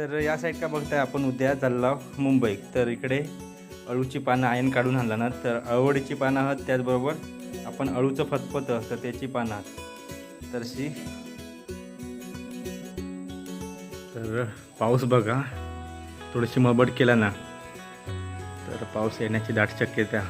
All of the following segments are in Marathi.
तर या साईड का बघताय आपण उद्या चालला मुंबई तर इकडे अळूची पानं आयन काढून आणला ना तर अळवडीची पानं आहात त्याचबरोबर आपण अळूचं फतफतं तर त्याची पानं आहात. तर शी. तर पाऊस बघा थोडीशी मबड केला ना तर पाऊस येण्याची दाट शक्यता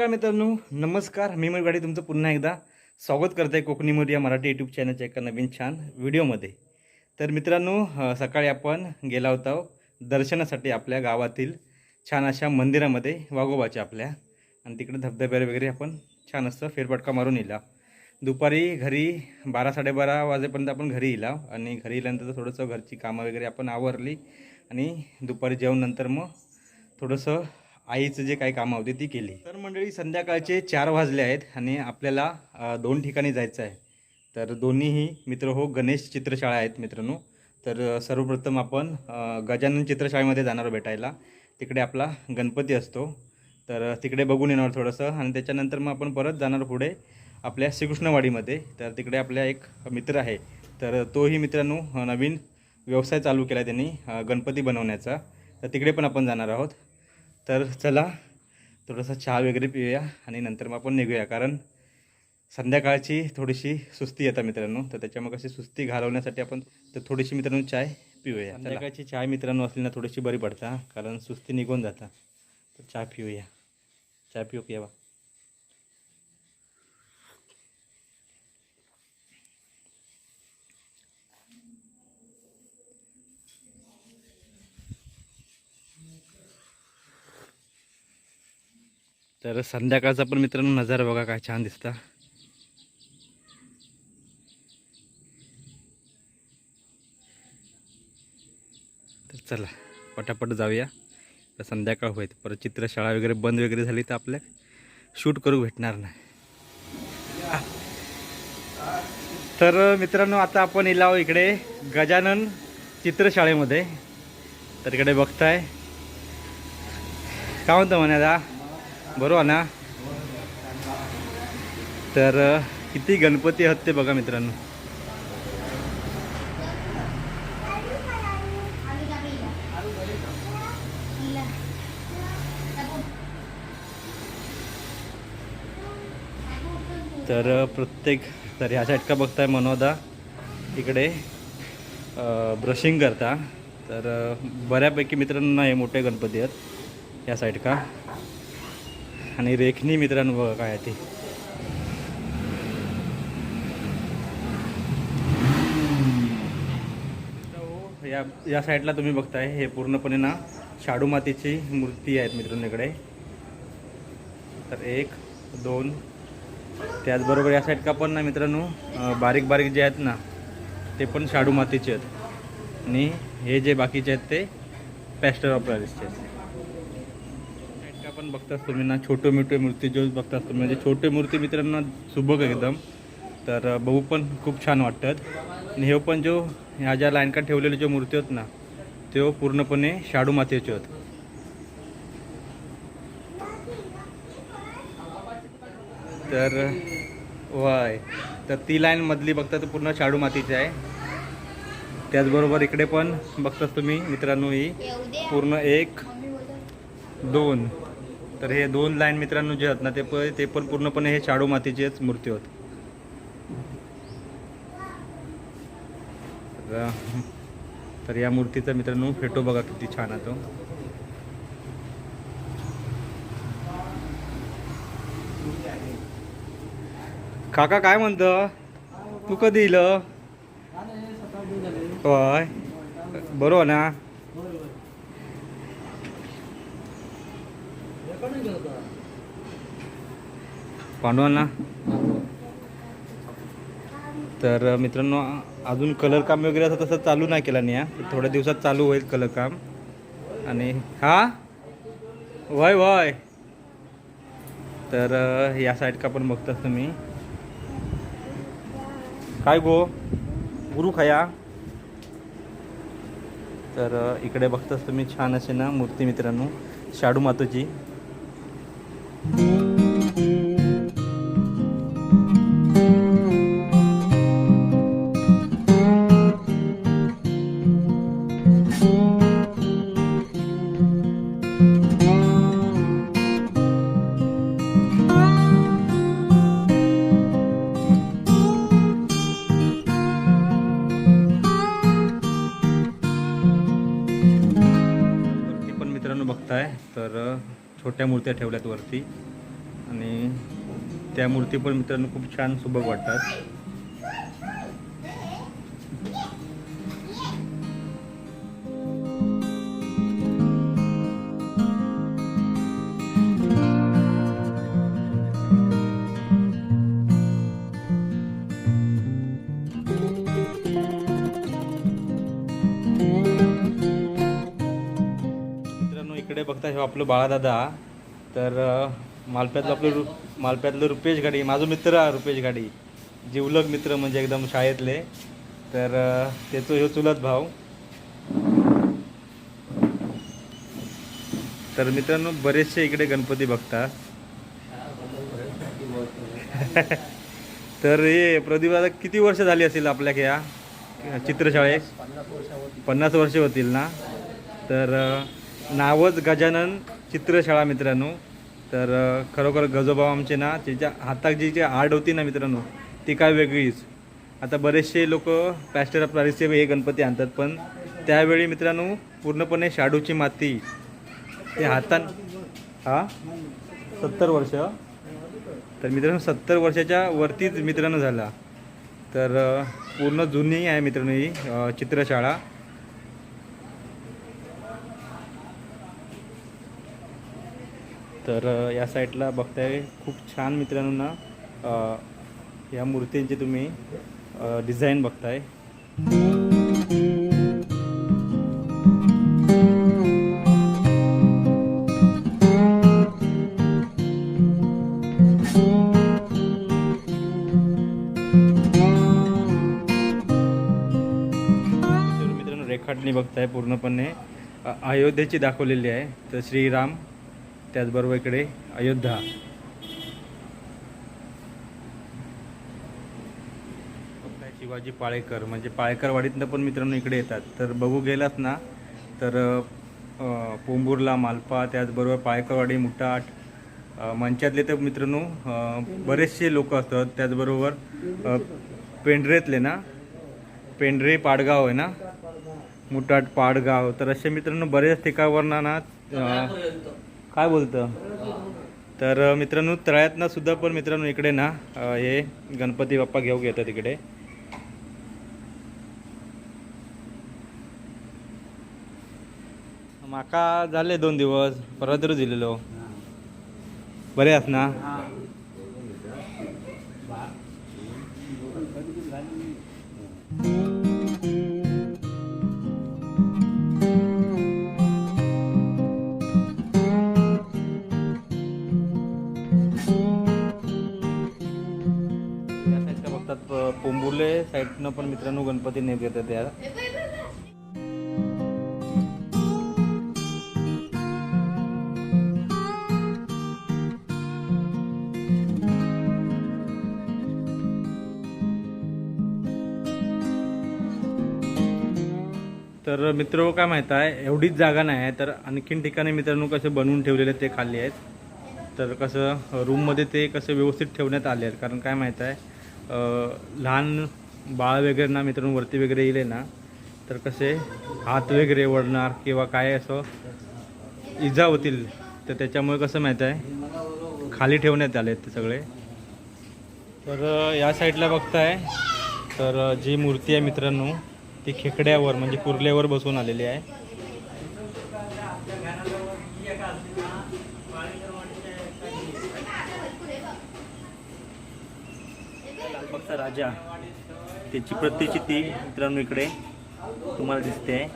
शुभ मित्रांनो. नमस्कार. मी गाडी तुमचं पुन्हा एकदा स्वागत करत आहे कोकणी मोदी या मराठी यूट्यूब चॅनलच्या एका नवीन छान व्हिडिओमध्ये. तर मित्रांनो सकाळी आपण गेला होता हो, दर्शनासाठी आपल्या गावातील छान अशा मंदिरामध्ये वाघोबाच्या आपल्या. आणि तिकडे धबधब्यावर वगैरे आपण छान असं फेरफटका मारून येला दुपारी घरी बारा साडेबारा वाजेपर्यंत आपण घरी येला आणि घरी येल्यानंतर थोडंसं घरची कामं वगैरे आपण आवरली आणि दुपारी जेवण नंतर मग थोडंसं आईचं जे काही कामं होती ती केली. तर मंडळी संध्याकाळचे चार वाजले आहेत आणि आपल्याला दोन ठिकाणी जायचं आहे. तर दोन्हीही मित्र हो गणेश चित्रशाळा आहेत मित्रांनो. तर सर्वप्रथम आपण गजानन चित्रशाळेमध्ये जाणार आहोत भेटायला. तिकडे आपला गणपती असतो. तर तिकडे बघून येणार थोडंसं आणि त्याच्यानंतर मग आपण परत जाणार पुढे आपल्या श्रीकृष्णवाडीमध्ये. तर तिकडे आपल्या एक मित्र आहे. तर तोही मित्रांनो नवीन व्यवसाय चालू केला त्यांनी गणपती बनवण्याचा. तर तिकडे पण आपण जाणार आहोत. तर चला थोडंसं चहा वगैरे पिऊया आणि नंतर मग आपण निघूया. कारण संध्याकाळची थोडीशी सुस्ती येतात मित्रांनो तर त्याच्यामुळे कशी सुस्ती घालवण्यासाठी आपण तर थोडीशी मित्रांनो चाय पिऊया. संध्याकाळची चाय मित्रांनो असली ना थोडीशी बरी पडता कारण सुस्ती निघून जाता. तर चहा पिऊया. चहा पिऊ की बा. तर संध्याकाळचा पण मित्रांनो नजारा बघा काय छान दिसता. तर चला पटापट जाऊया. तर संध्याकाळ होईल. परत चित्रशाळा वगैरे बंद वगैरे झाली तर आपल्या शूट करू भेटणार नाही. तर मित्रांनो आता आपण इलाव इकडे गजानन चित्रशाळेमध्ये. तर इकडे बघताय. काय म्हणतो म्हणे बरोबर ना? तर किती गणपती आहेत ते बघा मित्रांनो. तर प्रत्येक तर ह्या साईड का बघताय मनोदा इकडे ब्रशिंग करता. तर बऱ्यापैकी मित्रांना हे मोठे गणपती आहेत. या साईड का आणि रेखनी मित्रांनो बघा काय आहे ती. या या साईडला तुम्ही बघताय हे पूर्णपणे ना शाडू मातीची मूर्ती आहेत मित्रांनो इकडे. तर एक दोन त्याचबरोबर या साईड का पण ना मित्रांनो बारीक बारीक जे आहेत ना ते पण शाडू मातीचे आहेत. आणि हे जे बाकीचे आहेत ते पॅस्टर ऑफ पॅरिसचे आहेत. आपण बघताच तुम्ही ना छोटे मोठे मूर्ती जो बघताच तुम्ही म्हणजे छोटे मूर्ती मित्रांना सुबक एकदम. तर बघू पण खूप छान वाटतात. आणि हे पण जो ह्या ज्या लाईन का ठेवलेले ज्या मूर्ती आहेत ना ते पूर्णपणे शाडू मातेचे आहेत. तर वाय. तर ती लाईन मधली बघता तर पूर्ण शाडू मातीची आहे. त्याचबरोबर इकडे पण बघताच तुम्ही मित्रांनो ही पूर्ण एक दोन. तर हे दोन लाईन मित्रांनो जे आहेत ना ते पण ते पण पूर्णपणे हे शाडू मातीचेच मूर्ती होत. तर या मूर्तीचा मित्रांनो फेटो बघा किती छान आहे तो. काका काय म्हणतं? तू कधी येईल होय. बरोबर ना? पांडवांना? तर मित्रांनो अजून कलर काम वगैरे असं तसं चालू नाही केलं नाही हा. थोड्या दिवसात चालू होईल कलर काम. आणि हा? वय वय. तर या साईड का पण बघतास तुम्ही. काय गो? गुरु खाया. तर इकडे बघताच तुम्ही छान असे ना मूर्ती मित्रांनो. शाडू मातोची वरती छोट्या मूर्त्या ठेवल्यात वरती. आणि त्या मूर्ती पण मित्रांनो खूप छान सुबक वाटतात. मित्रांनो इकडे बघता हे आपलं बाळादादा. तर मालप्यातलं आपलं रु मालप्यातलं रुपेश गाडी माझा मित्र आहे रुपेश गाडी. जिवलग मित्र म्हणजे एकदम शाळेतले. तर त्याचं ह्यो चुलत भाऊ. तर मित्रांनो बरेचसे इकडे गणपती बघतात. तर हे प्रदीप किती वर्ष झाली असेल आपल्या या चित्रशाळेत? पन्नास वर्ष होतील ना? तर नावच गजानन चित्रशाळा मित्रांनो. तर खरोखर गजोबा आमचे ना त्याच्या हातात जी जी आर्ट होती ना मित्रांनो ती काय वेगळीच. आता बरेचसे लोक पॅस्टर ऑफ पॅरिसचे हे गणपती आणतात पण त्यावेळी मित्रांनो पूर्णपणे शाडूची माती ते हातान हा? सत्तर वर्ष. तर मित्रांनो सत्तर वर्षाच्या वरतीच मित्रांनो झाला. तर पूर्ण जुनी आहे मित्रांनो ही चित्रशाळा. तर या साईडला बघताय खूप छान मित्रांनो ना या मूर्तींची तुम्ही डिझाईन बघताय. मित्रांनो रेखाटणी बघताय पूर्णपणे. अयोध्येची दाखवलेली आहे. तर श्रीराम त्याचबरोबर इकडे अयोध्या. शिवाजी पाळेकर म्हणजे पाळेकरवाडीतनं पण मित्रांनो इकडे येतात. तर बघू गेलात ना तर अ, पोंबुर्ला मालपा त्याचबरोबर पाळेकरवाडी मुटाट मंचातले तर मित्रांनो बरेचसे लोक असतात. त्याचबरोबर पेंढरेतले ना पेंढरे पाडगाव आहे ना मुटाट पाडगाव. तर असे मित्रांनो बरेच ठिकाणावरनं ना काय बोलतं? तर मित्रांनो तळ्यातनं सुद्धा पण मित्रांनो इकडे ना हे गणपती बाप्पा घेऊ घेतात इकडे. माका झाले दोन दिवस परत दिलेलो. बरे आहात ना? प- साईडनं पण मित्रांनो गणपती नेप येतात या तर मित्र काय माहीत आहे एवढीच जागा नाही आहे तर आणखीन ठिकाणी मित्रांनो कसे बनवून ठेवलेले ते खाली आहेत. तर कसं रूममध्ये ते कसं व्यवस्थित ठेवण्यात आले आहेत कारण काय माहीत आहे लहान बाळ वगैरे ना मित्रांनो वरती वगैरे येईल ना तर कसे हात वगैरे वडणार किंवा काय असं इजा होतील तर त्याच्यामुळे कसं माहीत आहे? खाली ठेवण्यात आले आहेत ते सगळे. तर या साईडला बघताय तर जी मूर्ती आहे मित्रांनो ती खेकड्यावर म्हणजे कुर्ल्यावर बसून आलेली आहे. राजा. त्याची प्रतिचिती मित्रांनो इकडे तुम्हाला दिसते.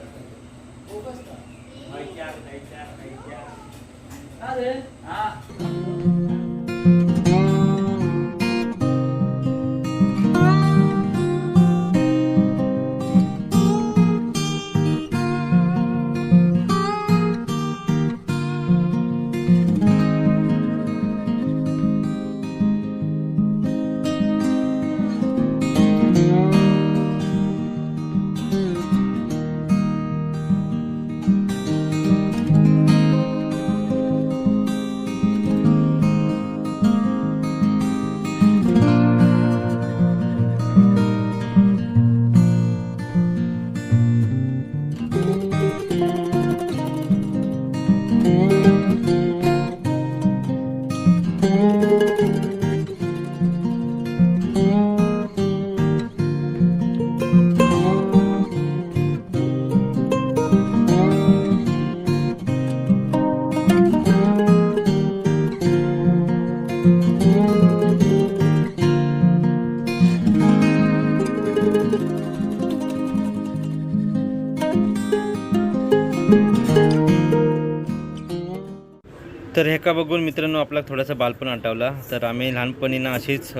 तर ह्याका बघून मित्रांनो आपला थोडासा बालपण आठवला. तर आम्ही लहानपणी ना अशीच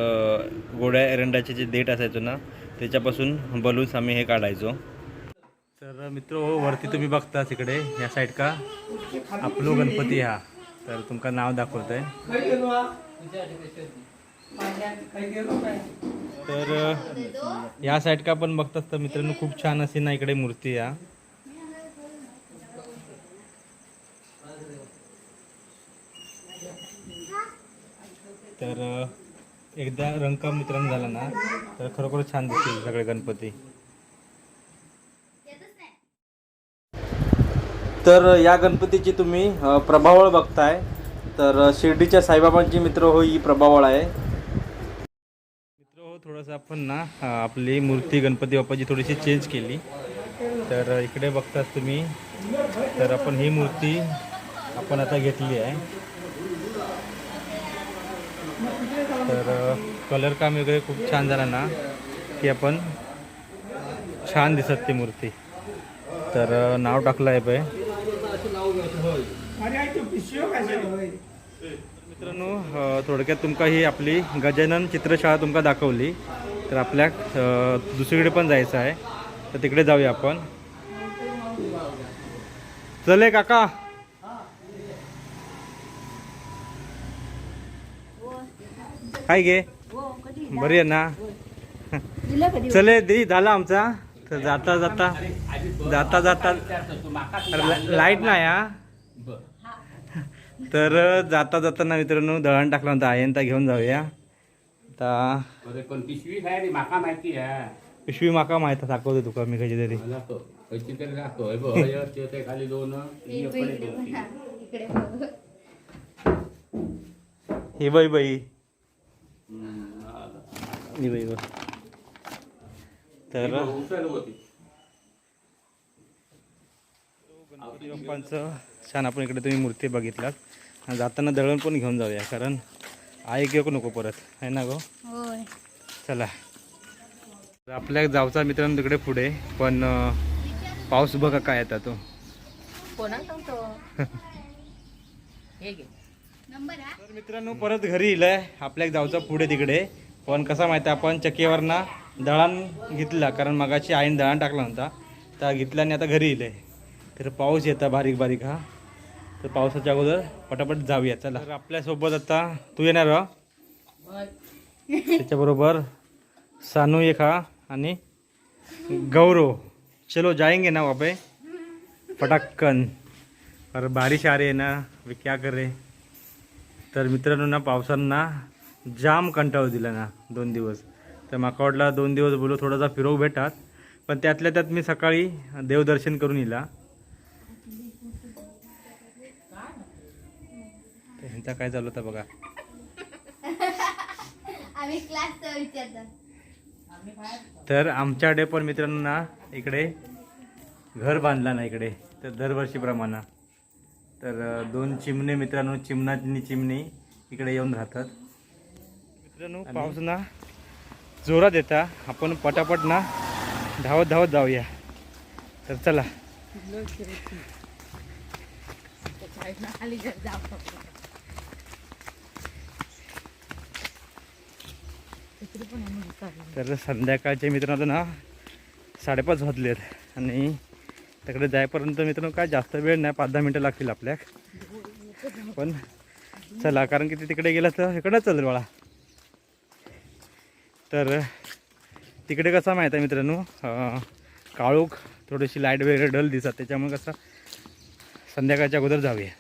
गोड्या एरंडाचे जे देठ असायचो ना त्याच्यापासून बलून्स आम्ही हे काढायचो. तर मित्र वरती तुम्ही बघता तिकडे या साईड का? आपलो गणपती हा. तर तुमका नाव दाखवतंय. तर या साईड का पण बघतात तर मित्रांनो खूप छान अशी ना इकडे मूर्ती या तर एकदा रंगकाम मित्रांनो झाला ना तर खरोखर छान दिसतील सगळे गणपती. तर या गणपतीची तुम्ही प्रभावळ बघताय. तर शिर्डीच्या साईबाबांची मित्र हो ही प्रभावळ आहे. मित्र हो थोडंसं आपण ना आपली मूर्ती गणपती बाप्पाची थोडीशी चेंज केली. तर इकडे बघताच तुम्ही. तर आपण ही मूर्ती आपण आता घेतली आहे. तर कलर काम वगैरे खूप छान झाला ना की आपण छान दिसत ती मूर्ती. तर नाव टाकलं आहे पाय मित्रांनो थोडक्यात तुमका ही आपली गजानन चित्रशाळा तुमका दाखवली. तर आपल्या दुसरीकडे पण जायचं आहे. तर तिकडे जाऊया आपण. चले काका. काय गे. बरी आहे ना? चले दी झाला आमचा. तर जाता जाता जाता जाता. लाइट नाही हा? तर जाता जाताना मित्रांनो दळण टाकला होता आहे त्या घेऊन जाऊया. आता पिशवी माका माहिती आहे. पिशवी माका माहीत आहे, दाखवतो तुका मी कशी तरी. हे बाई बाई. तर बाप्पांचं छान आपण इकडे तुम्ही मूर्ती बघितलात. आणि जाताना दळण पण घेऊन जाऊया कारण आई घेऊ नको परत. आहे ना गो? होय. चला. तर आपल्या जावचा मित्रांनो तिकडे पुढे पण पाऊस बघा काय येतात तो. कोणा सांगतो? तर मित्रांनो परत घरी इलंय. आपल्या जाऊचा पुढे तिकडे. पण कसा माहिती आहे, आपण चक्कीवरना दळण घेतला. कारण मगाची आईने दळण टाकला होता तर घेतला आणि आता घरी इलंय. तर पाऊस येता बारीक बारीक हा. तर पावसाच्या अगोदर पटापट जाऊया. चला. तर आपल्यासोबत आता तू येणार त्याच्याबरोबर सानू एक हा. आणि गौरव. चलो जाएंगे ना वहाँ पटाक्कन. और बारिश आ रही है ना? वे क्या करे तर मित्रांनो ना पावसानं ना जाम कंटाळू दिला ना दोन दिवस. तर माका वाटला दोन दिवस बोलो थोडासा फिरवू भेटात. पण त्यातल्या त्यात मी सकाळी देवदर्शन करून येला ह्यांचा काय झालं होतं बघा. तर आमच्याकडे पण मित्रांनो ना इकडे घर बांधला ना इकडे तर दरवर्षीप्रमाणे. तर दोन चिमणे मित्रांनो चिमणानी चिमणी इकडे येऊन राहतात. मित्रांनो पाऊस ना जोरात येता. आपण पटापट ना धावत धावत जाऊया. तर चला. तर संध्याकाळचे मित्रांनो ना साडेपाच वाजलेत आणि तिकडे जायपर्यंत मित्रांनो काय जास्त वेळ नाही पाच दहा मिनटं लागतील आपल्या. पण चला कारण की ते तिकडे गेलं तर इकडं चालेल बाळा. तर तिकडे कसा माहीत आहे मित्रांनो? अं, काळोख थोडीशी लाइट वगैरे डल दिसतात त्याच्यामुळे कसं संध्याकाळच्या अगोदर जाऊया.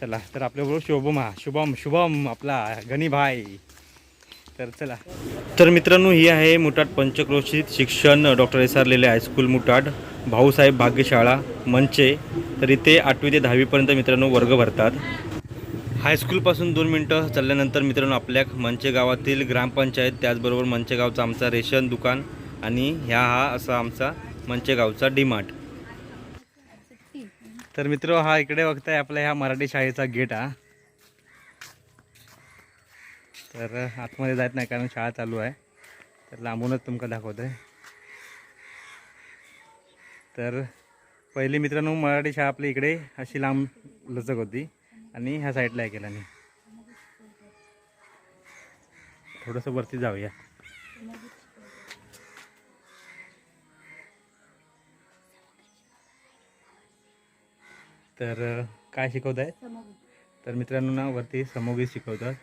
चला तर आपल्याबरोबर शुभम हा. शुभम शुभम आपला गणीभाई तर चला. तर मित्रांनो ही आहे मुठाट पंचक्रोशीत शिक्षण doctor S R Lele high school Muthat. Bhausaheb भाग्यशाळा मंचे तर इथे आठवी ते दहावीपर्यंत मित्रांनो वर्ग भरतात. हायस्कूलपासून दोन मिनटं चालल्यानंतर मित्रांनो आपल्या मंचे गावातील ग्रामपंचायत त्याचबरोबर मंचे गावचा आमचा रेशन दुकान आणि ह्या हा असा आमचा मंचे गावचा डीमार्ट. तर मित्र हा इकडे बघताय आपल्या ह्या मराठी शाळेचा गेट हा. तर आतमध्ये जात नाही कारण शाळा चालू आहे. तर लांबूनच तुमका दाखवत आहे तर पहिले मित्रांनो मराठी शाळा आपल्या इकडे अशी लांब लचक होती आणि ह्या साईडला आहे केल्याने थोडंसं वरती जाऊया. तर काय शिकवत आहे तर मित्रांनो ना वरती समोगी शिकवतात.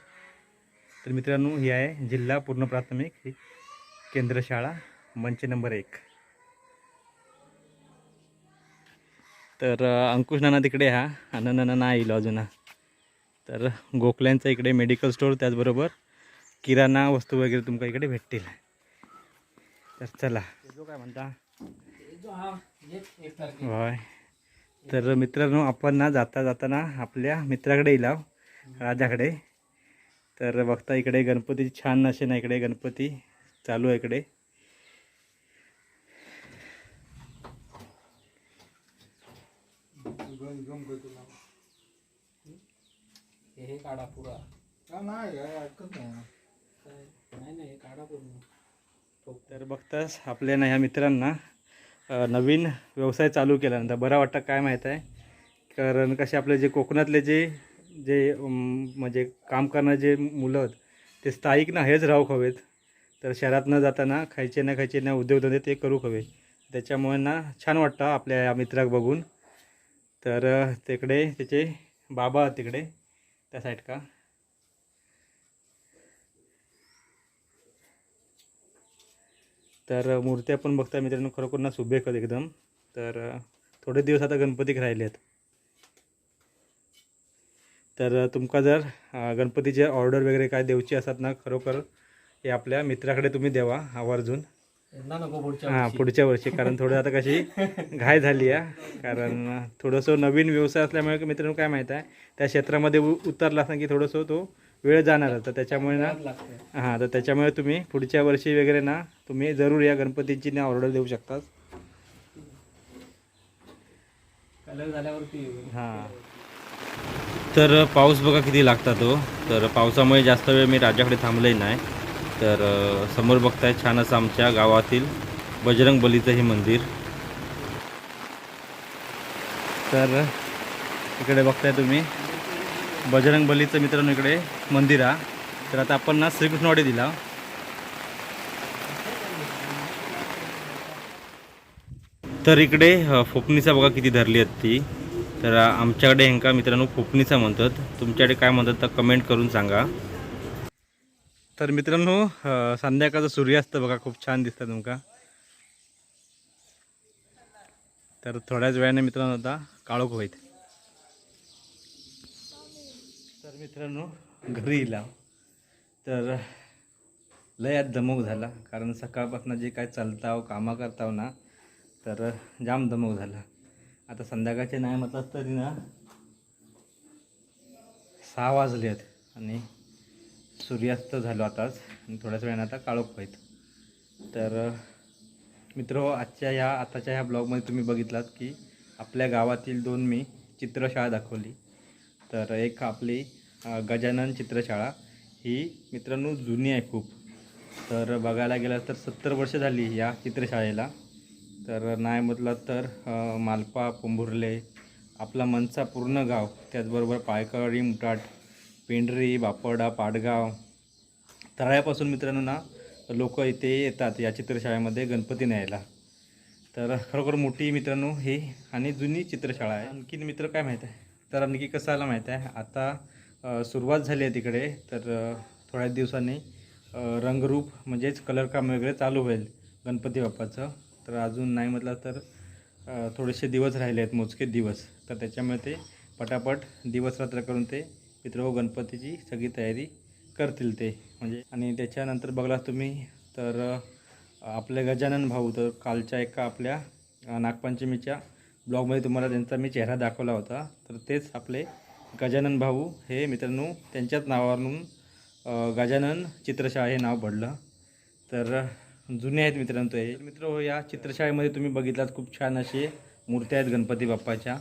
तर मित्रांनो ही आहे जिल्हा पूर्ण प्राथमिक ही केंद्र शाळा मंच नंबर एक. तर अंकुश नाना तिकडे हा. आणि नाना नाही येईल अजून. तर गोखल्यांचं इकडे मेडिकल स्टोअर त्याचबरोबर किराणा वस्तू वगैरे तुमका इकडे भेटतील. तर चला. जो काय म्हणता? होय. तर मित्रांनो आपण ना जाता जाताना आपल्या मित्राकडे येईल आहो, राजाकडे. तर बघता इकडे गणपती छान असे ना इकडे गणपती चालू आहे इकडे. हे काढा पुरा. नाही नाही. हे काढा पूर्ण. तर बघताच आपल्या ना ह्या मित्रांना नवीन व्यवसाय चालू केल्यानंतर बरं वाटतं काय माहीत आहे. कारण कसे आपले जे कोकणातले जे जे म्हणजे काम करणारे जे मुलं आहेत ते स्थायिक ना हेच राहू हवेत. तर शहरात न जाताना खायचे ना खायचे ना उद्योगधंदे ते करू हवे. त्याच्यामुळे ना छान वाटतं आपल्या या मित्राक बघून. तर तिकडे त्याचे बाबा आहेत तिकडे त्या साईड का? तर मूर्त्या पण बघता मित्रांनो खरोखर ना सुबेक एकदम. तर थोडे दिवस आता गणपतीक राहिले आहेत तर तुमका जर गणपतीचे ऑर्डर वगैरे काय देऊची असतात ना खरोखर हे आपल्या मित्राकडे तुम्ही द्यावा आवर्जून. हां पुढच्या वर्षी कारण थोडं आता कशी घाय झाली आहे. कारण थोडंसं नवीन व्यवसाय असल्यामुळे मित्रांनो काय माहीत आहे त्या क्षेत्रामध्ये उतरला असं की थोडंसं तो वेळ जाणार तर त्याच्यामुळे ना हां तर त्याच्यामुळे तुम्ही पुढच्या वर्षी वगैरे ना तुम्ही जरूर या गणपतीची ना ऑर्डर देऊ शकता हां. तर पाऊस बघा किती लागता तो तर पावसामुळे जास्त वेळ मी राजाकडे थांबले नाही. तर समोर बघताय छान असं आमच्या गावातील बजरंग बलीचं हे मंदिर. तर इकडे बघताय तुम्ही बजरंग बलीचं मित्रांनो इकडे मंदिर आहे तर आता आपण ना श्रीकृष्णवाडी दिला. तर इकडे फोपणीचा बघा किती धरली आहेत ती. तर आमच्याकडे ह्यांका मित्रांनो फोपणीचा म्हणतात. तुमच्याकडे काय म्हणतात तर कमेंट करून सांगा. तर मित्रांनो संध्याकाळचा सूर्यास्त बघा खूप छान दिसतं तुमका. तर थोड्याच वेळाने मित्रांनो आता काळोख होईल. तर मित्रांनो घरी येला तर लयात दमक झाला कारण सकाळपासून जे काय चालताव कामा करताव ना तर जाम दमक झाला. आता संध्याकाळचे नाही म्हटलं तरी ना सहा वाजले आहेत आणि सूर्यास्त झालो आताच. थोड्याच वेळानं आता काळोख होईत तर मित्र आजच्या ह्या आताच्या ह्या ब्लॉगमध्ये तुम्ही बघितलात की आपल्या गावातील दोन मी चित्रशाळा दाखवली. तर एक आपली गजानन चित्रशाळा. ही मित्रांनो जुनी आहे खूप. तर बघायला गेलं तर सत्तर वर्ष झाली या चित्रशाळेला. तर नाही म्हटलं तर मालपा पोंभुर्ले आपला मनचा पूर्ण गाव त्याचबरोबर पायकळी मुटाट पेंढरी बापडा पाडगाव. तळ्यापासून मित्रांनो ना लोक इथे येतात या चित्रशाळेमध्ये गणपती न्यायला. तर खरोखर मोठी मित्रांनो ही आणि जुनी चित्रशाळा आहे. आणखीन मित्र काय माहीत आहे? तर आणखी कसं आला माहीत आहे? आता सुरुवात झाली आहे तिकडे. तर थोड्याच दिवसांनी रंगरूप म्हणजेच कलर काम वगैरे चालू होईल गणपती बाप्पाचं. तर अजून नाही म्हटलं तर थोडेसे दिवस राहिले आहेत मोजके दिवस. तर त्याच्यामुळे ते पटापट दिवस रात्र करून ते मित्र हो गणपतीची सगळी तयारी करतील ते. म्हणजे आणि त्याच्यानंतर बघला तुम्ही तर आपले गजानन भाऊ तर कालच्या एका आपल्या नागपंचमीच्या ब्लॉगमध्ये तुम्हाला त्यांचा मी चेहरा दाखवला होता. तर तेच आपले गजानन भाऊ हे मित्रांनो त्यांच्याच नावावरून गजानन चित्रशाळा हे नाव पडलं. तर जुने आहेत मित्रांनो ते. मित्र हो, या चित्रशाळेमध्ये तुम्ही बघितलात खूप छान असे मूर्त्या आहेत गणपती बाप्पाच्या.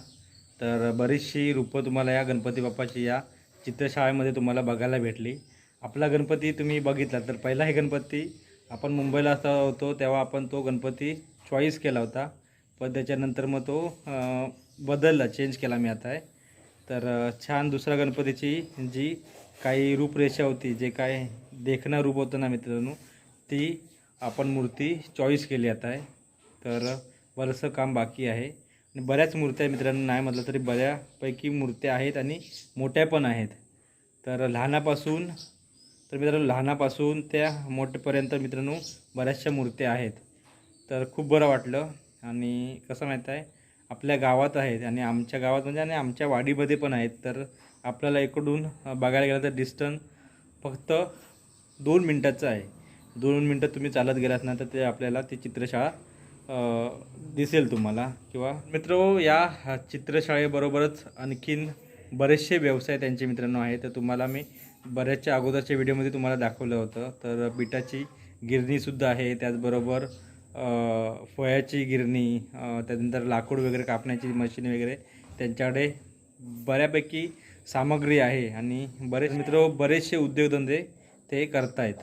तर बरीचशी रूपं तुम्हाला या गणपती बाप्पाची या चित्रशाळेमध्ये तुम्हाला बघायला भेटली. आपला गणपती तुम्ही बघितला तर पहिला हे गणपती आपण मुंबईला असता होतो तेव्हा आपण तो गणपती चॉईस केला होता. पण त्याच्यानंतर मग तो बदलला चेंज केला मी आता आहे तर छान दुसऱ्या गणपतीची जी काही रूपरेषा होती जे काय देखणं रूप होतं ना मित्रांनो ती आपण मूर्ती चॉईस केली आता आहे तर बरंचसं काम बाकी आहे. आणि बऱ्याच मूर्त्या मित्रांनो नाही म्हटलं तरी बऱ्यापैकी मूर्त्या आहेत आणि मोठ्या पण आहेत. तर लहानापासून तर मित्रांनो लहानापासून त्या मोठ्यापर्यंत मित्रांनो बऱ्याचशा मूर्त्या आहेत. तर खूप बरं वाटलं. आणि कसं माहीत आहे आपल्या गावात आहेत आणि आमच्या गावात म्हणजे आणि आमच्या वाडीमध्ये पण आहेत. तर आपल्याला इकडून बघायला गेलं तर डिस्टन्स फक्त दोन मिनटाचं आहे. दोन मिनटं तुम्ही चालत गेलात ना तर ते आपल्याला ती चित्रशाळा दिसेल तुम्हाला किंवा मित्र या चित्रशाळेबरोबरच आणखीन बरेचसे व्यवसाय त्यांचे मित्रांनो आहे तर तुम्हाला मी बऱ्याचशा अगोदरच्या व्हिडिओमध्ये तुम्हाला दाखवलं होतं. तर पिठाची गिरणीसुद्धा आहे. त्याचबरोबर फळ्याची गिरणी त्यानंतर लाकूड वगैरे कापण्याची मशीन वगैरे त्यांच्याकडे बऱ्यापैकी सामग्री आहे. आणि बरेच मित्र बरेचसे उद्योगधंदे ते करतायत.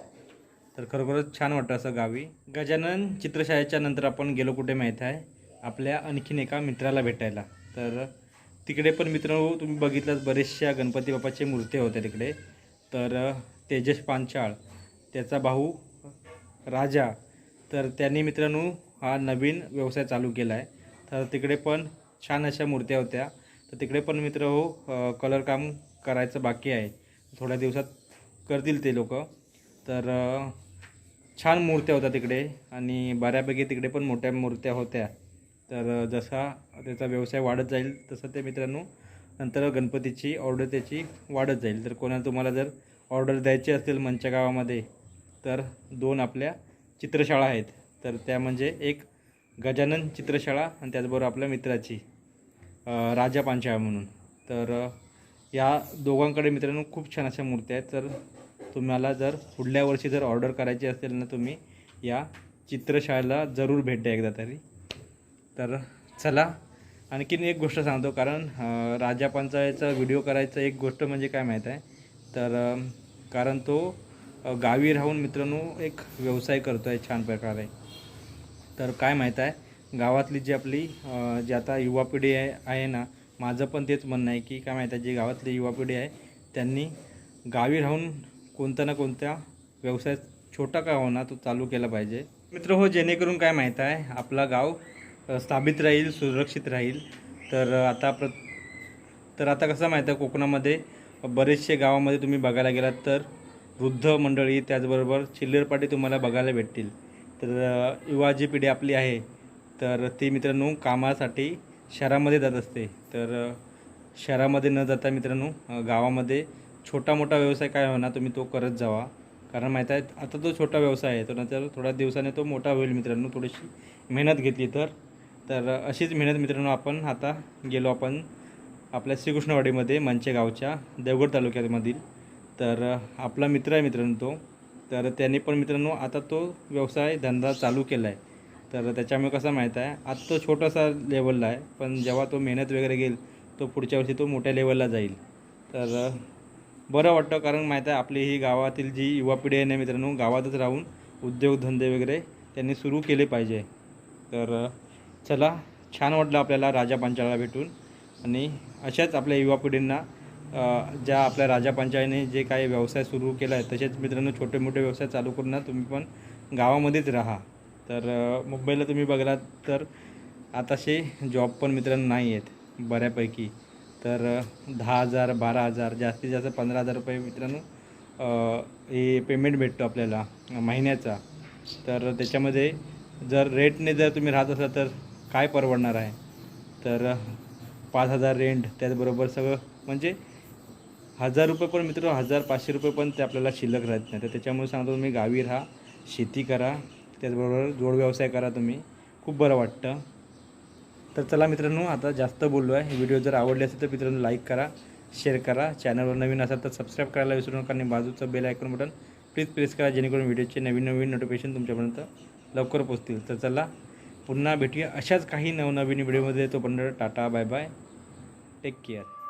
तर खरोखरच छान वाटतं असं गावी. गजानन चित्रशाळेच्या नंतर आपण गेलो कुठे माहीत आहे? आपल्या आणखीन एका मित्राला भेटायला. तर तिकडे पण मित्रांनो तुम्ही बघितलं बरेचशा गणपती बाप्पाच्या मूर्त्या होत्या तिकडे. तर तेजस पांचाळ त्याचा भाऊ राजा. तर त्यांनी मित्रांनो हा नवीन व्यवसाय चालू केला आहे तर तिकडे पण छान अशा मूर्त्या होत्या. तर तिकडे पण मित्र हो कलर काम करायचं बाकी आहे. थोड्या दिवसात करतील ते लोक. तर छान मूर्त्या होत्या तिकडे आणि बऱ्यापैकी तिकडे पण मोठ्या मूर्त्या होत्या. तर जसा त्याचा व्यवसाय वाढत जाईल तसं ते मित्रांनो नंतर गणपतीची ऑर्डर त्याची वाढत जाईल. तर कोणाला तुम्हाला जर ऑर्डर द्यायची असेल मंच्या गावामध्ये तर दोन आपल्या चित्रशाळा आहेत. तर त्या म्हणजे एक गजानन चित्रशाळा आणि त्याचबरोबर आपल्या मित्राची राजा पांचाळा म्हणून. तर या दोघांकडे मित्रांनो खूप छान अशा मूर्त्या आहेत. तर तुम्हाला जर पुढल्या वर्षी जर ऑर्डर करायची असेल ना तुम्ही या चित्रशाळेला जरूर भेट द्या एकदा तरी. तर चला आणखीन एक गोष्ट सांगतो कारण राजा पंचायतचा व्हिडिओ करायचा एक गोष्ट म्हणजे काय माहीत आहे? तर कारण तो गावी राहून मित्रांनो एक व्यवसाय करतो आहे छान प्रकारे. तर काय माहीत आहे? गावातली जी आपली जी आता युवा पिढी आहे आहे ना माझं पण तेच म्हणणं आहे की काय माहीत आहे जी गावातली युवा पिढी आहे त्यांनी गावी राहून कोणत्या ना कोणत्या व्यवसाय छोटा का होणार तो चालू केला पाहिजे. मित्र हो जेणेकरून काय माहीत आहे आपला गाव स्थापित राहील सुरक्षित राहील. तर आता प्र तर आता कसं माहीत आहे कोकणामध्ये बरेचसे गावामध्ये तुम्ही बघायला गेलात तर वृद्ध मंडळी त्याचबरोबर चिल्लरपाटी तुम्हाला बघायला भेटतील. तर युवा जी पिढी आपली आहे तर ती मित्रांनो कामासाठी शहरामध्ये जात असते. तर शहरामध्ये न जाता मित्रांनो गावामध्ये छोटा मोठा व्यवसाय काय होणार तुम्ही तो करत जावा. कारण माहीत आहे आता तो छोटा व्यवसाय आहे तर नंतर थोड्या दिवसाने तो मोठा होईल मित्रांनो थोडीशी मेहनत घेतली तर. तर अशीच मेहनत मित्रांनो आपण आता गेलो आपण आपल्या श्रीकृष्णवाडीमध्ये मंचे गावच्या देवगड तालुक्यामधील. तर आपला मित्र आहे मित्रांनो तो. तर त्याने पण मित्रांनो आता तो व्यवसाय धंदा चालू केला आहे तर त्याच्यामुळे कसं माहीत आहे आता तो छोटासा लेवलला आहे पण जेव्हा तो मेहनत वगैरे घेईल तो पुढच्या वर्षी तो मोठ्या लेवलला जाईल. तर बरं वाटतं कारण माहीत आहे आपली ही गावातील जी युवा पिढी आहे ना मित्रांनो गावातच राहून उद्योगधंदे वगैरे त्यांनी सुरू केले पाहिजे. तर चला छान वाटलं आपल्याला राजा पांचाळाला भेटून. आणि अशाच आपल्या युवा पिढींना ज्या आपल्या राजा पंचायतीने जे काही व्यवसाय सुरू केला आहे तसेच मित्रांनो छोटे मोठे व्यवसाय चालू करून तुम्ही पण गावामध्येच राहा. तर मुंबईला तुम्ही बघलात तर आताशे जॉब पण मित्रांनो नाही आहेत बऱ्यापैकी. तर दहा हजार बारा हजार जास्तीत जास्त पंधरा हजार रुपये मित्रांनो हे पेमेंट भेटतो आपल्याला महिन्याचा. तर त्याच्यामध्ये जर रेटने जर तुम्ही राहत असाल तर काय परवडणार आहे? तर पाच हजार रेंट त्याचबरोबर सगळं म्हणजे हजार रुपये पण मित्र हजार पाचशे रुपये पण ते आपल्याला शिल्लक राहत नाही. तर त्याच्यामुळे सांगतो तुम्ही गावी राहा शेती करा त्याचबरोबर जोड व्यवसाय करा तुम्ही. खूप बरं वाटतं. तर चला मित्रांनो आता जास्त बोललो आहे व्हिडिओ जर आवडले असेल तर मित्रांनो लाईक करा शेअर करा. चॅनलवर नवीन असाल तर सबस्क्राईब करायला विसरू नका आणि बाजूचं bell icon button please press करा जेणेकरून व्हिडिओचे नवीन नवीन नोटिफिकेशन तुमच्यापर्यंत लवकर पोचतील तर चला पुन्हा भेटूया अशाच काही नवनवीन व्हिडिओमध्ये तोपर्यंत tata bye bye take care